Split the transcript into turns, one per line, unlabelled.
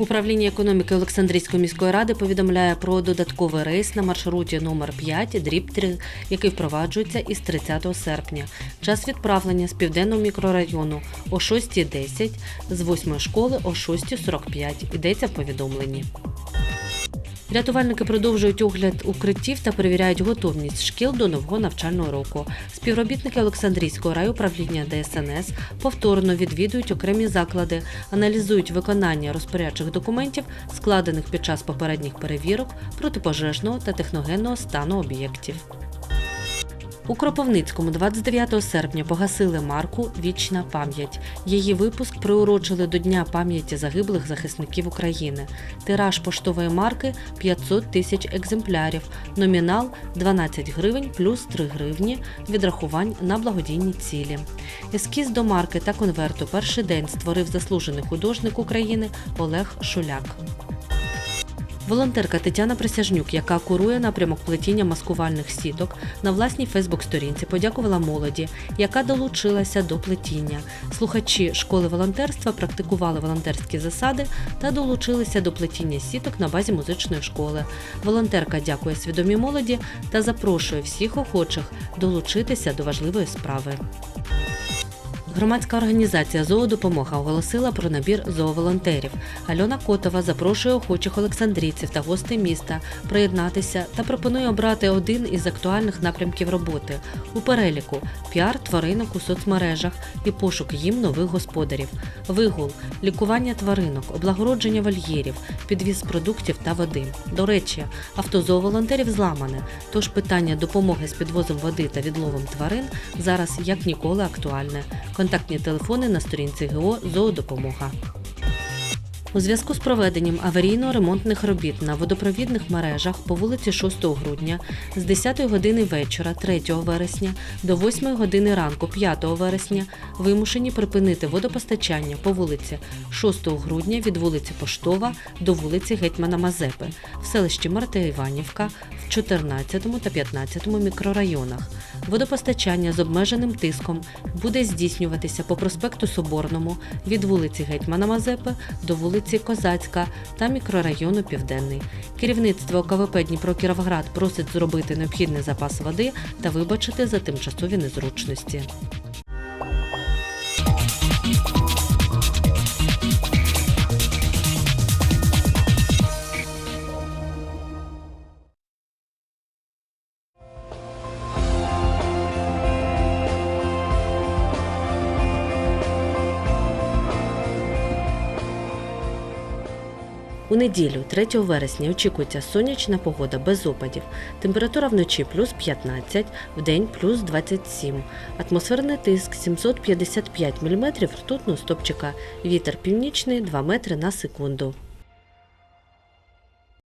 Управління економіки Олександрійської міської ради повідомляє про додатковий рейс на маршруті номер 5 дріб 3, який впроваджується із 30 серпня. Час відправлення з південного мікрорайону о 6.10, з 8 школи о 6.45. Йдеться в повідомленні. Рятувальники продовжують огляд укриттів та перевіряють готовність шкіл до нового навчального року. Співробітники Олександрійського райуправління ДСНС повторно відвідують окремі заклади, аналізують виконання розпорядчих документів, складених під час попередніх перевірок протипожежного та техногенного стану об'єктів. У Кропивницькому 29 серпня погасили марку Вічна пам'ять. Її випуск приурочили до Дня пам'яті загиблих захисників України. Тираж поштової марки 500 тисяч екземплярів. Номінал 12 гривень плюс 3 гривні відрахувань на благодійні цілі. Ескіз до марки та конверту перший день створив заслужений художник України Олег Шуляк. Волонтерка Тетяна Присяжнюк, яка курує напрямок плетіння маскувальних сіток, на власній Фейсбук-сторінці подякувала молоді, яка долучилася до плетіння. Слухачі школи волонтерства практикували волонтерські засади та долучилися до плетіння сіток на базі музичної школи. Волонтерка дякує свідомій молоді та запрошує всіх охочих долучитися до важливої справи. Громадська організація Зоодопомога оголосила про набір зооволонтерів. Альона Котова запрошує охочих олександрійців та гостей міста приєднатися та пропонує обрати один із актуальних напрямків роботи у переліку піар тваринок у соцмережах і пошук їм нових господарів, вигул, лікування тваринок, облагородження вольєрів, підвіз продуктів та води. До речі, авто зооволонтерів зламане, тож питання допомоги з підвозом води та відловом тварин зараз як ніколи актуальне. Контактні телефони на сторінці ГО Зоодопомога. У зв'язку з проведенням аварійно-ремонтних робіт на водопровідних мережах по вулиці 6 грудня з 10 години вечора 3 вересня до 8 години ранку 5 вересня вимушені припинити водопостачання по вулиці 6 грудня від вулиці Поштова до вулиці Гетьмана Мазепи в селищі Марта Іванівка в 14 та 15 мікрорайонах. Водопостачання з обмеженим тиском буде здійснюватися по проспекту Соборному від вулиці Гетьмана Мазепи до вулиці Козацька та мікрорайону Південний. Керівництво КВП Дніпро-Кіровград просить зробити необхідний запас води та вибачити за тимчасові незручності. У неділю, 3 вересня, очікується сонячна погода без опадів. Температура вночі плюс 15, вдень плюс 27. Атмосферний тиск 755 мм ртутного стопчика. Вітер північний 2 метри на секунду.